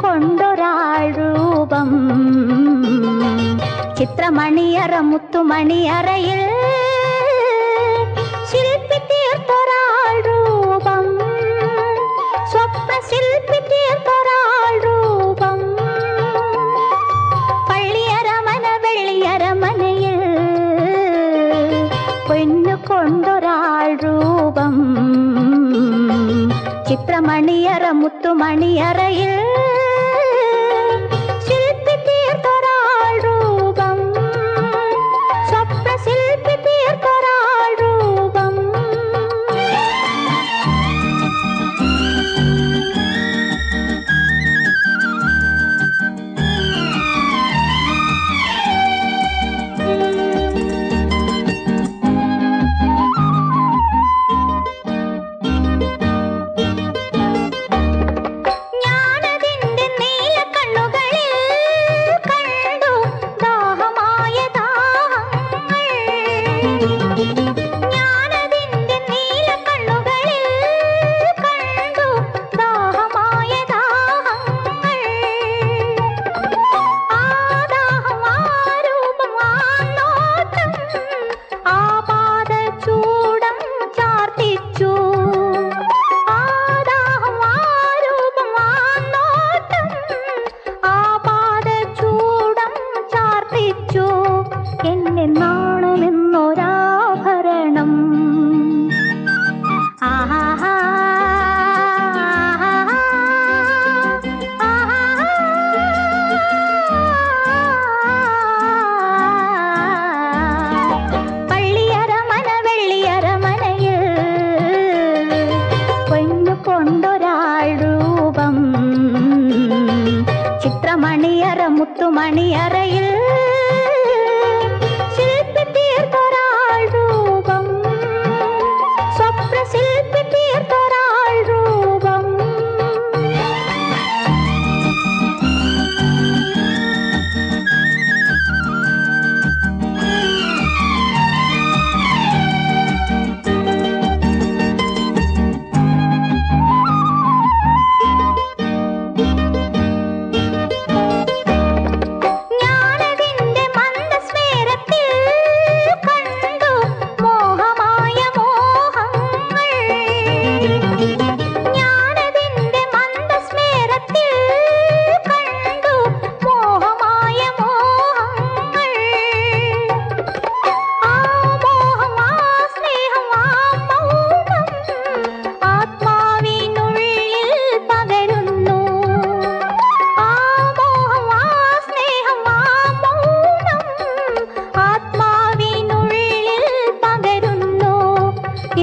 കൊണ്ടൊരാൾ രൂപം ചിത്രമണിയറ മുത്തുമണിയറയിൽ ശില്പി തീർത്തൊരാൾ രൂപം സ്വപ്ന ശില്പി തീർത്തൊരാൾ രൂപം പള്ളിയരമന വെള്ളിയരമനയിൽ പൊന്നു കൊണ്ടൊരാൾ രൂപം ചിത്രമണിയറ മുത്തുമണിയറയിൽ കണ്ടൊരാൾ രൂപം. ചിത്രമണിയറ മുത്തുമണിയറയിൽ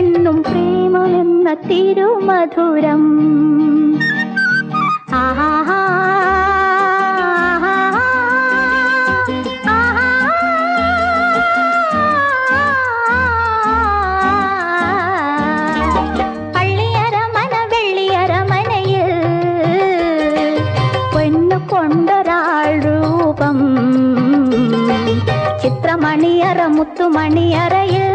എന്നും പ്രേമമെന്ന തിരുമധുരം ആഹാ കൊണ്ടൊരാൾ രൂപം ചിത്രമണിയറ മുത്തുമണിയറയിൽ